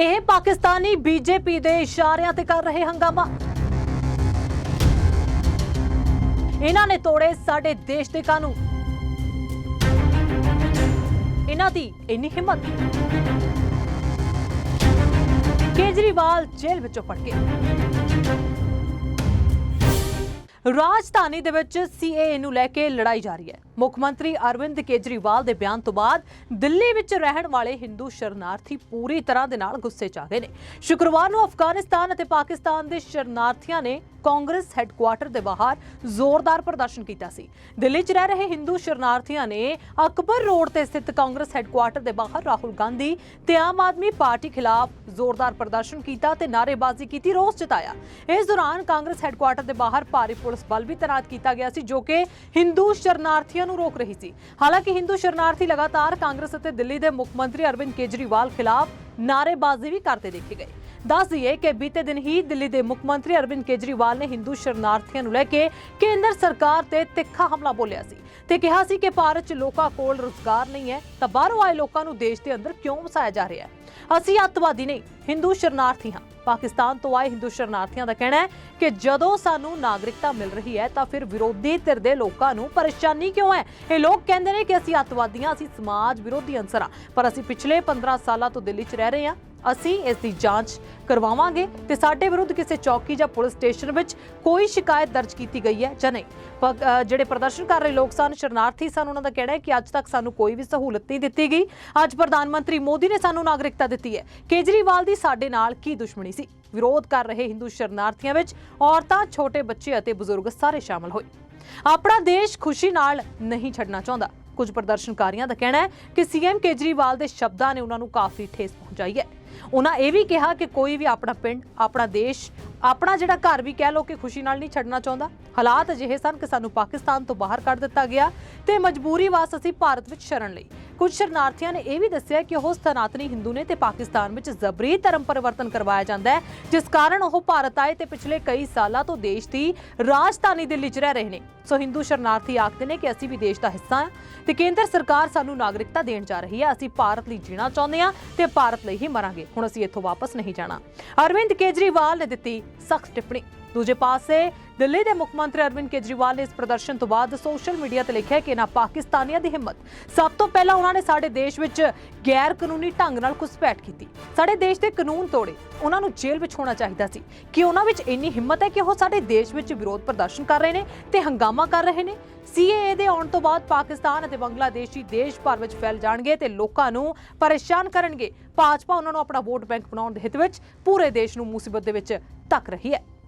ਇਹ ਪਾਕਿਸਤਾਨੀ ਬੀਜੇਪੀ ਦੇ ਇਸ਼ਾਰਿਆਂ ਤੇ ਕਰ ਰਹੇ ਹੰਗਾਮਾ। ਇਹਨਾਂ ਨੇ ਤੋੜੇ ਸਾਡੇ ਦੇਸ਼ ਦੇ ਕਾਨੂੰਨ। ਇਹਨਾਂ ਦੀ ਇੰਨੀ ਹਿੰਮਤ। ਕੇਜਰੀਵਾਲ ਜੇਲ੍ਹ ਵਿੱਚੋਂ ਫੜ ਕੇ। ਰਾਜਧਾਨੀ ਦੇ ਵਿੱਚ ਸੀਏਏ ਨੂੰ ਲੈ ਕੇ ਲੜਾਈ ਜਾਰੀ ਹੈ। ਮੁੱਖ ਮੰਤਰੀ ਅਰਵਿੰਦ ਕੇਜਰੀਵਾਲ ਦੇ ਬਿਆਨ ਤੋਂ ਬਾਅਦ ਦਿੱਲੀ ਵਿੱਚ ਰਹਿਣ ਵਾਲੇ ਹਿੰਦੂ ਸ਼ਰਨਾਰਥੀ ਪੂਰੀ ਤਰ੍ਹਾਂ ਦੇ ਨਾਲ ਗੁੱਸੇ 'ਚ ਆ ਗਏ ਨੇ। ਸ਼ੁੱਕਰਵਾਰ ਨੂੰ ਅਫਗਾਨਿਸਤਾਨ ਅਤੇ ਪਾਕਿਸਤਾਨ ਦੇ ਸ਼ਰਨਾਰਥੀਆਂ ਨੇ ਕਾਂਗਰਸ ਹੈੱਡਕੁਆਰਟਰ ਦੇ ਬਾਹਰ ਜ਼ੋਰਦਾਰ ਪ੍ਰਦਰਸ਼ਨ ਕੀਤਾ ਸੀ। ਦਿੱਲੀ 'ਚ ਰਹਿ ਰਹੇ ਹਿੰਦੂ ਸ਼ਰਨਾਰਥੀਆਂ ਨੇ ਅਕਬਰ ਰੋਡ ਤੇ ਸਥਿਤ ਕਾਂਗਰਸ ਹੈੱਡਕੁਆਰਟਰ ਦੇ ਬਾਹਰ ਰਾਹੁਲ ਗਾਂਧੀ ਤੇ ਆਮ ਆਦਮੀ ਪਾਰਟੀ ਖਿਲਾਫ ਜ਼ੋਰਦਾਰ ਪ੍ਰਦਰਸ਼ਨ ਕੀਤਾ ਤੇ ਨਾਅਰੇਬਾਜ਼ੀ ਕੀਤੀ, ਰੋਸ ਜਤਾਇਆ। ਇਸ ਦੌਰਾਨ ਕਾਂਗਰਸ ਹੈੱਡਕੁਆਰਟਰ ਦੇ ਬਾਹਰ ਭਾਰੀ ਪੁਲਿਸ ਬਲ ਵੀ ਤੈਨਾਤ ਕੀਤਾ ਗਿਆ ਸੀ ਜੋ ਕਿ ਹਿੰਦੂ ਸ਼ਰਨਾਰਥੀਆਂ ਨੂੰ ਰੋਕ ਰਹੀ ਸੀ। ਹਾਲਾਂਕਿ ਹਿੰਦੂ ਸ਼ਰਨਾਰਥੀ ਲਗਾਤਾਰ ਕਾਂਗਰਸ ਅਤੇ ਦਿੱਲੀ ਦੇ ਮੁੱਖ ਮੰਤਰੀ ਅਰਵਿੰਦ ਕੇਜਰੀਵਾਲ ਖਿਲਾਫ ਨਾਅਰੇਬਾਜ਼ੀ ਵੀ ਕਰਦੇ ਦੇਖੇ ਗਏ। ਦੱਸ ਦਈਏ ਕਿ ਬੀਤੇ ਦਿਨ ਹੀ ਦਿੱਲੀ ਦੇ ਮੁੱਖ ਮੰਤਰੀ ਅਰਵਿੰਦ ਕੇਜਰੀਵਾਲ ਨੇ ਹਿੰਦੂ ਸ਼ਰਨਾਰਥੀਆਂ ਨੂੰ ਲੈ ਕੇ ਕੇਂਦਰ ਸਰਕਾਰ ਤੇ ਤਿੱਖਾ ਹਮਲਾ ਬੋਲਿਆ ਸੀ ਤੇ ਕਿਹਾ ਸੀ ਕਿ ਭਾਰਤ 'ਚ ਲੋਕਾਂ ਕੋਲ ਰੁਜ਼ਗਾਰ ਨਹੀਂ ਹੈ ਤਾਂ ਬਾਹਰੋਂ ਆਏ ਲੋਕਾਂ ਨੂੰ ਦੇਸ਼ ਦੇ ਅੰਦਰ ਕਿਉਂ ਵਸਾਇਆ ਜਾ ਰਿਹਾ ਹੈ? ਅਸੀਂ ਅੱਤਵਾਦੀ ਨਹੀਂ, ਹਿੰਦੂ ਸ਼ਰਨਾਰਥੀ ਹਾਂ। ਪਾਕਿਸਤਾਨ ਤੋਂ ਆਏ ਹਿੰਦੂ ਸ਼ਰਨਾਰਥੀਆਂ ਦਾ ਕਹਿਣਾ ਹੈ ਕਿ ਜਦੋਂ ਸਾਨੂੰ ਨਾਗਰਿਕਤਾ ਮਿਲ ਰਹੀ ਹੈ ਤਾਂ ਫਿਰ ਵਿਰੋਧੀ ਧਿਰ ਦੇ ਲੋਕਾਂ ਨੂੰ ਪਰੇਸ਼ਾਨੀ ਕਿਉਂ ਹੈ? ਇਹ ਲੋਕ ਕਹਿੰਦੇ ਨੇ ਕਿ ਅਸੀਂ ਅੱਤਵਾਦੀਆਂ, ਅਸੀਂ ਸਮਾਜ ਵਿਰੋਧੀ ਅੰਸਰ ਹਾਂ, ਪਰ ਅਸੀਂ ਪਿਛਲੇ 15 ਸਾਲਾਂ ਤੋਂ ਦਿੱਲੀ 'ਚ ਰਹਿ ਰਹੇ ਹਾਂ। ਅਸੀਂ ਇਸ ਦੀ ਜਾਂਚ ਕਰਵਾਵਾਂਗੇ ਤੇ ਸਾਡੇ ਵਿਰੁੱਧ ਕਿਸੇ ਚੌਕੀ ਜਾਂ ਪੁਲਿਸ ਸਟੇਸ਼ਨ ਵਿੱਚ ਕੋਈ ਸ਼ਿਕਾਇਤ ਦਰਜ ਕੀਤੀ ਗਈ ਹੈ ਜਾਂ ਨਹੀਂ। ਜਿਹੜੇ ਪ੍ਰਦਰਸ਼ਨ ਕਰ ਰਹੇ ਲੋਕ ਸਨ, ਸ਼ਰਨਾਰਥੀ ਸਨ, ਉਹਨਾਂ ਦਾ ਕਹਿਣਾ ਹੈ ਕਿ ਅੱਜ ਤੱਕ ਸਾਨੂੰ ਕੋਈ ਵੀ ਸਹੂਲਤ ਨਹੀਂ ਦਿੱਤੀ ਗਈ। ਅੱਜ ਪ੍ਰਧਾਨ ਮੰਤਰੀ ਮੋਦੀ ਨੇ ਸਾਨੂੰ ਨਾਗਰਿਕਤਾ ਦਿੱਤੀ ਹੈ। ਕੇਜਰੀਵਾਲ ਦੀ ਸਾਡੇ ਨਾਲ ਕੀ ਦੁਸ਼ਮਣੀ ਸੀ? ਵਿਰੋਧ ਕਰ ਰਹੇ ਹਿੰਦੂ ਸ਼ਰਨਾਰਥੀਆਂ ਵਿੱਚ ਔਰਤਾਂ, ਛੋਟੇ ਬੱਚੇ ਅਤੇ ਬਜ਼ੁਰਗ ਸਾਰੇ ਸ਼ਾਮਲ ਹੋਏ। ਆਪਣਾ ਦੇਸ਼ ਖੁਸ਼ੀ ਨਾਲ ਨਹੀਂ ਛੱਡਣਾ ਚਾਹੁੰਦਾ। ਕੁਝ ਪ੍ਰਦਰਸ਼ਨਕਾਰੀਆਂ ਦਾ ਕਹਿਣਾ ਹੈ ਕਿ ਸੀਐਮ ਕੇਜਰੀਵਾਲ ਦੇ ਸ਼ਬਦਾਂ ਨੇ ਉਹਨਾਂ ਨੂੰ ਕਾਫੀ ਠੇਸ ਪਹੁੰਚਾਈ ਹੈ। ਉਹਨਾਂ ਇਹ ਵੀ ਕਿਹਾ ਕਿ ਕੋਈ ਵੀ ਆਪਣਾ ਪਿੰਡ, ਆਪਣਾ ਦੇਸ਼, ਆਪਣਾ ਜਿਹੜਾ ਘਰ ਵੀ ਕਹਿ ਲੋ ਕਿ ਖੁਸ਼ੀ ਨਾਲ ਨਹੀਂ ਛੱਡਣਾ ਚਾਹੁੰਦਾ। ਹਾਲਾਤ ਅਜਿਹੇ ਸਨ ਕਿ ਸਾਨੂੰ ਪਾਕਿਸਤਾਨ ਤੋਂ ਬਾਹਰ ਕੱਢ ਦਿੱਤਾ ਗਿਆ ਤੇ ਮਜਬੂਰੀ ਵਾਸ ਅਸੀਂ ਭਾਰਤ ਵਿੱਚ ਸ਼ਰਨ ਲਈ। ਕੁਝ ਸ਼ਰਨਾਰਥੀਆਂ ਨੇ ਇਹ ਵੀ ਦੱਸਿਆ ਕਿ ਉਹ ਸਨਾਤਨੀ ਹਿੰਦੂ ਨੇ ਤੇ ਪਾਕਿਸਤਾਨ ਵਿੱਚ ਜ਼ਬਰੀ ਧਰਮ ਪਰਿਵਰਤਨ ਕਰਵਾਇਆ ਜਾਂਦਾ ਹੈ, ਜਿਸ ਕਾਰਨ ਉਹ ਭਾਰਤ ਆਏ ਤੇ ਪਿਛਲੇ ਕਈ ਸਾਲਾਂ ਤੋਂ ਦੇਸ਼ ਦੀ ਰਾਜਧਾਨੀ ਦਿੱਲੀ 'ਚ ਰਹਿ ਰਹੇ ਨੇ। ਸੋ ਹਿੰਦੂ ਸ਼ਰਨਾਰਥੀ ਆਖਦੇ ਨੇ ਕਿ ਅਸੀਂ ਵੀ ਦੇਸ਼ ਦਾ ਹਿੱਸਾ ਹਾਂ ਤੇ ਕੇਂਦਰ ਸਰਕਾਰ ਸਾਨੂੰ ਨਾਗਰਿਕਤਾ ਦੇਣ ਜਾ ਰਹੀ ਹੈ। ਅਸੀਂ ਭਾਰਤ ਲਈ ਜੀਣਾ ਚਾਹੁੰਦੇ ਹਾਂ ਤੇ ਭਾਰਤ ਲਈ ਹੀ ਮਰਾਂਗੇ। ਹੁਣ ਅਸੀਂ ਇੱਥੋਂ ਵਾਪਸ ਨਹੀਂ ਜਾਣਾ। ਅਰਵਿੰਦ ਕੇਜਰੀਵਾਲ ਨੇ ਦਿੱਤੀ ਸਖਤ ਟਿੱਪਣੀ। ਦੂਜੇ ਪਾਸੇ, ਦਿੱਲੀ ਦੇ ਮੁੱਖ ਮੰਤਰੀ ਅਰਵਿੰਦ ਕੇਜਰੀਵਾਲ ਨੇ ਇਸ ਪ੍ਰਦਰਸ਼ਨ ਤੋਂ ਬਾਅਦ ਸੋਸ਼ਲ ਮੀਡੀਆ ਤੇ ਲਿਖਿਆ ਕਿ ਇਹਨਾਂ ਪਾਕਿਸਤਾਨੀਆਂ ਦੀ ਹਿੰਮਤ। ਸਭ ਤੋਂ ਪਹਿਲਾਂ ਉਹਨਾਂ ਨੇ ਸਾਡੇ ਦੇਸ਼ ਵਿੱਚ ਗੈਰ ਕਾਨੂੰਨੀ ਢੰਗ ਨਾਲ ਘੁਸਪੈਠ ਕੀਤੀ। ਸਾਡੇ ਦੇਸ਼ ਦੇ ਕਾਨੂੰਨ ਤੋੜੇ। ਉਹਨਾਂ ਨੂੰ ਜੇਲ੍ਹ ਵਿੱਚ ਹੋਣਾ ਚਾਹੀਦਾ ਸੀ। ਕਿ ਉਹਨਾਂ ਵਿੱਚ ਇੰਨੀ ਹਿੰਮਤ ਹੈ ਕਿ ਉਹ ਸਾਡੇ ਦੇਸ਼ ਵਿੱਚ ਵਿਰੋਧ ਪ੍ਰਦਰਸ਼ਨ ਕਰ ਰਹੇ ਨੇ ਤੇ ਹੰਗਾਮਾ ਕਰ ਰਹੇ ਨੇ? ਸੀਏਏ ਦੇ ਆਉਣ ਤੋਂ ਬਾਅਦ ਪਾਕਿਸਤਾਨ ਅਤੇ ਬੰਗਲਾਦੇਸ਼ੀ ਦੇਸ਼ ਭਰ ਵਿੱਚ ਫੈਲ ਜਾਣਗੇ ਤੇ ਲੋਕਾਂ ਨੂੰ ਪਰੇਸ਼ਾਨ ਕਰਨਗੇ। ਭਾਜਪਾ ਉਹਨਾਂ ਨੂੰ ਆਪਣਾ ਵੋਟ ਬੈਂਕ ਬਣਾਉਣ ਦੇ ਹਿੱਤ ਵਿੱਚ ਪੂਰੇ ਦੇਸ਼ ਨੂੰ ਮੁਸੀਬਤ ਦੇ ਵਿੱਚ ਧੱਕ ਰਹੀ ਹੈ।